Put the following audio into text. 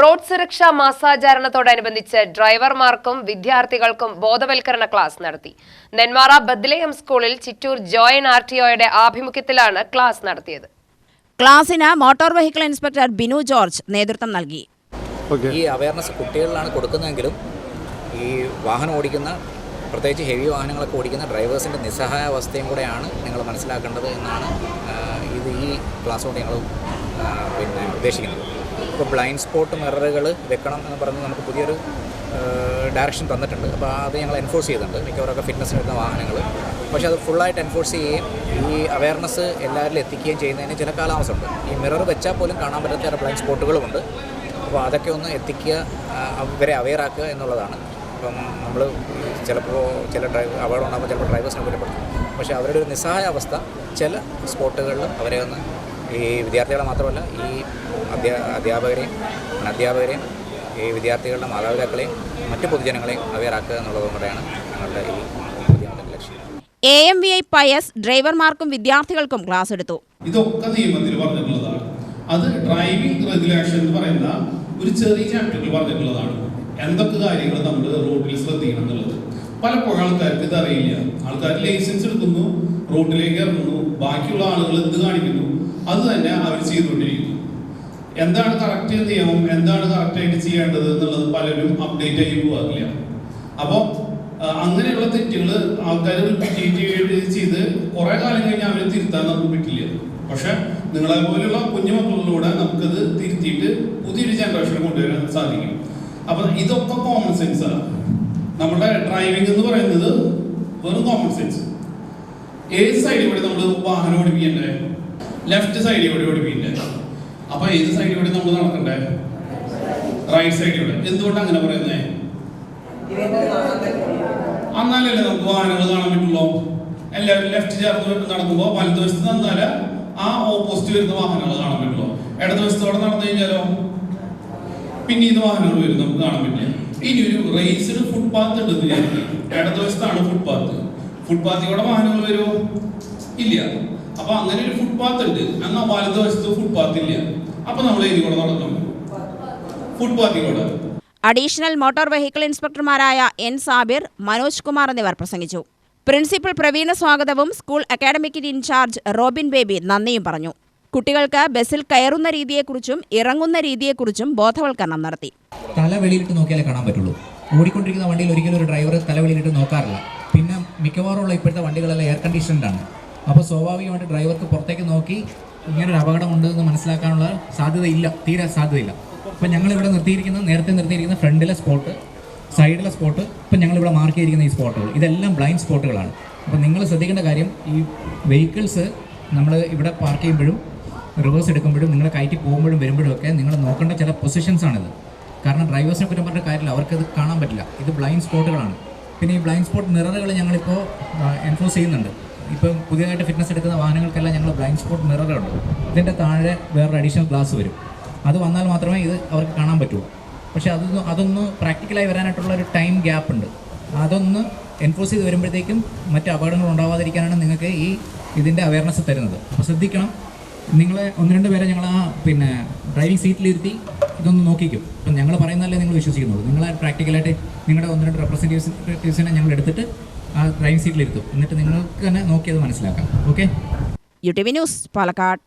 Road സുരക്ഷാ മാസാചരണത്തോടനുബന്ധിച്ച് ഡ്രൈവർമാർക്കും വിദ്യാർത്ഥികൾക്കും ബോധവൽക്കരണ ക്ലാസ് നടത്തി. നെന്മാറ ബദ്ലേഹം സ്കൂളിൽ ചിറ്റൂർ ജോയിൻ ആർ ടി ഒയുടെ ആഭിമുഖ്യത്തിലാണ് ക്ലാസ് നടത്തിയത്. ക്ലാസിന് motor vehicle inspector Binu George നേതൃത്വം നൽകി. ഈ അവയർനെസ് കുട്ടികളിലാണ് കൊടുക്കുന്നതെങ്കിലും ഈ വാഹനം ഓടിക്കുന്ന പ്രത്യേകിച്ച് ഹെവി വാഹനങ്ങളൊക്കെ ഓടിക്കുന്ന ഡ്രൈവേഴ്സിന്റെ നിസ്സഹായാവസ്ഥയും കൂടെയാണ് നിങ്ങൾ മനസ്സിലാക്കേണ്ടത് എന്നാണ് ഇത് ഈ ക്ലാസ് കൊണ്ട് ഞങ്ങൾ പിന്നെ ഉദ്ദേശിക്കുന്നത്. ഇപ്പോൾ ബ്ലൈൻഡ് സ്പോട്ട് മിററുകൾ വെക്കണം എന്ന് പറഞ്ഞ് നമുക്ക് പുതിയൊരു ഡയറക്ഷൻ തന്നിട്ടുണ്ട്. അപ്പോൾ അത് ഞങ്ങൾ എൻഫോഴ്സ് ചെയ്തിട്ടുണ്ട് മിക്കവാറൊക്കെ ഫിറ്റ്നസ് എടുക്കുന്ന വാഹനങ്ങൾ പക്ഷേ അത് ഫുള്ളായിട്ട് എൻഫോഴ്സ് ചെയ്യുകയും ഈ അവയർനെസ് എല്ലാവരിലും എത്തിക്കുകയും ചെയ്യുന്നതിന് ചില കാലാവസ്ഥയുണ്ട്. ഈ മിറർ വെച്ചാൽ പോലും കാണാൻ പറ്റാത്ത ചില ബ്ലൈൻഡ് സ്പോട്ടുകളുമുണ്ട് അപ്പോൾ അതൊക്കെ ഒന്ന് എത്തിക്കുക ഇവരെ അവെയറാക്കുക എന്നുള്ളതാണ്. അപ്പം നമ്മൾ ചിലപ്പോൾ ചില ഡ്രൈവ് അപകടം ഉണ്ടാകുമ്പോൾ ചിലപ്പോൾ ഡ്രൈവേഴ്സിനെ കുറ്റപ്പെടുത്തും പക്ഷേ അവരുടെ ഒരു നിസ്സഹായ അവസ്ഥ ചില സ്പോട്ടുകളിൽ അവരെ ഒന്ന് ഈ വിദ്യാർത്ഥികളെ മാത്രമല്ല ഈ അധ്യാ അധ്യാപകരെയും അധ്യാപകരെയും ഈ വിദ്യാർത്ഥികളുടെ മാതാപിതാക്കളെയും മറ്റു പൊതുജനങ്ങളെയും അവയറാക്കുക എന്നുള്ളതും കൂടെയാണ് ഞങ്ങളുടെ ഈ ലക്ഷ്യം. A M V I Pius ഡ്രൈവർമാർക്കും വിദ്യാർത്ഥികൾക്കും ക്ലാസ് എടുത്തു. ഇതൊക്കെ നിയമത്തിൽ പറഞ്ഞിട്ടുള്ളതാണ്. അത് ഡ്രൈവിംഗ് റെഗുലേഷൻ എന്ന് പറയുന്ന ഒരു ചെറിയ ചാപ്റ്ററിൽ പറഞ്ഞിട്ടുള്ളതാണ്. എന്തൊക്കെ കാര്യങ്ങൾ നമ്മൾ റോഡിൽ ശ്രദ്ധിക്കണം എന്നുള്ളത്. പലപ്പോഴും ആൾക്കാർക്ക് ഇത് അറിയില്ല. ആൾക്കാർ ലൈസൻസ് എടുക്കുന്നു റോഡിലേക്ക് ഇറങ്ങുന്നു. ബാക്കിയുള്ള ആളുകൾ എന്ത് കാണിക്കുന്നു? അത് തന്നെ അവർ ചെയ്തുകൊണ്ടിരിക്കുന്നു. എന്താണ് കറക്റ്റ് നിയമം? എന്താണ് കറക്റ്റായിട്ട് ചെയ്യേണ്ടത് എന്നുള്ളത് പലരും അപ്ഡേറ്റ് ആയി പോകാറില്ല അപ്പോൾ അങ്ങനെയുള്ള തെറ്റുകൾ ആൾക്കാർ റിപ്പീറ്റ് ചെയ്ത് കുറെ കാലം കഴിഞ്ഞ് അവരെ തിരുത്താൻ നമുക്ക് പറ്റില്ല. പക്ഷെ നിങ്ങളെ പോലെയുള്ള കുഞ്ഞുമക്കളിലൂടെ നമുക്കത് തിരുത്തിയിട്ട് പുതിയൊരു ജനറേഷൻ കൊണ്ടുവരാൻ സാധിക്കും. അപ്പൊ ഇതൊക്കെ കോമൺ സെൻസ് ആണ് നമ്മുടെ ഡ്രൈവിംഗ് എന്ന് പറയുന്നത് വെറും കോമൺ സെൻസ് ഏത് സൈഡിൽ കൂടെ നമ്മൾ വാഹനം ഓടിപ്പിക്കണ്ടേ ലെഫ്റ്റ് സൈഡിൽ കൂടി ഓടിപ്പിക്കണ്ടേ അപ്പൊ ഏത് സൈഡിൽ കൂടി നമ്മൾ നടക്കണ്ടേ? റൈറ്റ് സൈഡിലൂടെ എന്തുകൊണ്ട് അങ്ങനെ പറയുന്നേ? എന്നാലല്ലേ നമുക്ക് വാഹനങ്ങൾ കാണാൻ പറ്റുള്ളൂ. എല്ലാവരും ലെഫ്റ്റ് ചേർന്ന് നടക്കുമ്പോൾ വലതുവശത്ത് നടന്നാൽ ആ ഓപ്പോസിറ്റ് വരുന്ന വാഹനങ്ങൾ കാണാൻ പറ്റുള്ളൂ. ഇടതുവശത്തോടെ നടന്നു കഴിഞ്ഞാലോ? പിന്നെ ഇത് വാഹനങ്ങൾ വരും നമുക്ക് കാണാൻ പറ്റില്ല. ഇനി ഒരു റേസിന് ഫുട്പാത്ത് ഉണ്ട് വിചാരിക്കുക. ഇടതുവശത്താണ് ഫുട്പാത്ത് ഫുട്പാത്തിലൂടെ വാഹനങ്ങൾ വരുമോ ഇല്ല. അപ്പൊ അങ്ങനെ ഒരു ഫുട്പാത്ത് ഉണ്ട്. അങ്ങ് വലതുവശത്ത് ഫുട്പാത്ത് ഇല്ല. അപ്പൊ നമ്മൾ ഇതിൽ കൂടെ നടക്കണം ഫുട്പാത്തിലൂടെ അഡീഷണൽ മോട്ടോർ വെഹിക്കിൾ ഇൻസ്പെക്ടർമാരായ എൻ സാബിർ മനോജ് കുമാർ എന്നിവർ പ്രസംഗിച്ചു. പ്രിൻസിപ്പൽ പ്രവീണ സ്വാഗതവും school academic incharge Robin Baby നന്ദിയും പറഞ്ഞു. കുട്ടികൾക്ക് ബസ്സിൽ കയറുന്ന രീതിയെക്കുറിച്ചും ഇറങ്ങുന്ന രീതിയെക്കുറിച്ചും ബോധവൽക്കരണം നടത്തി. തല വെളിയിലിട്ട് നോക്കിയാലേ കാണാൻ പറ്റുള്ളൂ. ഓടിക്കൊണ്ടിരിക്കുന്ന വണ്ടിയിൽ ഒരിക്കലും ഒരു ഡ്രൈവർ തല വെളിയിലിട്ട് നോക്കാറില്ല. പിന്നെ മിക്കവാറുമുള്ള ഇപ്പോഴത്തെ വണ്ടികളെല്ലാം എയർ കണ്ടീഷൻഡ് ആണ്. അപ്പോൾ സ്വാഭാവികമായിട്ട് ഡ്രൈവർക്ക് പുറത്തേക്ക് നോക്കി ഇങ്ങനെ ഇങ്ങനൊരു അപകടമുണ്ട് എന്ന് മനസ്സിലാക്കാനുള്ള സാധ്യതയില്ല തീരെ സാധ്യതയില്ല. അപ്പോൾ ഞങ്ങളിവിടെ നിർത്തിയിരിക്കുന്നത് നേരത്തെ നിർത്തിയിരിക്കുന്ന ഫ്രണ്ടിലെ സ്പോട്ട് സൈഡിലെ സ്പോട്ട് ഇപ്പം ഞങ്ങളിവിടെ മാർക്ക് ചെയ്തിരിക്കുന്ന ഈ സ്പോട്ടുകൾ. ഇതെല്ലാം ബ്ലൈൻഡ് സ്പോട്ടുകളാണ് അപ്പോൾ നിങ്ങൾ ശ്രദ്ധിക്കേണ്ട കാര്യം ഈ വെഹിക്കിൾസ് നമ്മൾ ഇവിടെ പാർക്ക് ചെയ്യുമ്പോഴും റിവേഴ്സ് എടുക്കുമ്പോഴും നിങ്ങളെ കയറ്റി പോകുമ്പോഴും വരുമ്പോഴും ഒക്കെ നിങ്ങൾ നോക്കേണ്ട ചില പൊസിഷൻസ് ആണിത്. കാരണം ഡ്രൈവേഴ്സിനെ കുറ്റം പറഞ്ഞ കാര്യമില്ല അവർക്കത് കാണാൻ പറ്റില്ല. ഇത് ബ്ലൈൻഡ് സ്പോട്ടുകളാണ് പിന്നെ ഈ ബ്ലൈൻഡ് സ്പോട്ട് മിററുകൾ ഞങ്ങളിപ്പോൾ എൻഫോഴ്സ് ചെയ്യുന്നുണ്ട്. ഇപ്പം പുതിയതായിട്ട് ഫിറ്റ്നസ് എടുക്കുന്ന വാഹനങ്ങൾക്കെല്ലാം ഞങ്ങൾ ബ്ലൈൻഡ് സ്പോട്ട് മിററുണ്ട് ഇതിന്റെ താഴെ വേറൊരു അഡീഷണൽ ഗ്ലാസ് വരും. അത് വന്നാൽ മാത്രമേ ഇത് അവർക്ക് കാണാൻ പറ്റുള്ളൂ പക്ഷേ അതൊന്ന് അതൊന്ന് പ്രാക്ടിക്കലായി വരാനായിട്ടുള്ള ഒരു ടൈം ഗ്യാപ്പ് ഉണ്ട്. അതൊന്ന് എൻഫോഴ്സ് ചെയ്ത് വരുമ്പോഴത്തേക്കും മറ്റ് അപകടങ്ങൾ ഉണ്ടാവാതിരിക്കാനാണ് നിങ്ങൾക്ക് ഈ ഇതിന്റെ അവയർനെസ് തരുന്നത്. അപ്പോൾ ശ്രദ്ധിക്കണം. നിങ്ങൾ ഒന്ന് രണ്ട് പേരെ ഞങ്ങൾ ആ പിന്നെ ഡ്രൈവിംഗ് സീറ്റിലിരുത്തി ഇതൊന്ന് നോക്കിക്കും. അപ്പം ഞങ്ങൾ പറയുന്നതല്ലേ നിങ്ങൾ വിശ്വസിക്കുന്നുള്ളൂ. നിങ്ങളെ പ്രാക്ടിക്കലായിട്ട് നിങ്ങളുടെ ഒന്ന് രണ്ട് റെപ്രസെന്റേറ്റീവ്സിനെ ഞങ്ങൾ എടുത്തിട്ട് ആ ഡ്രൈവിംഗ് സീറ്റിലിരുത്തും. എന്നിട്ട് നിങ്ങൾക്ക് തന്നെ നോക്കിയത് മനസ്സിലാക്കാം. Okay U T V news Palakkad.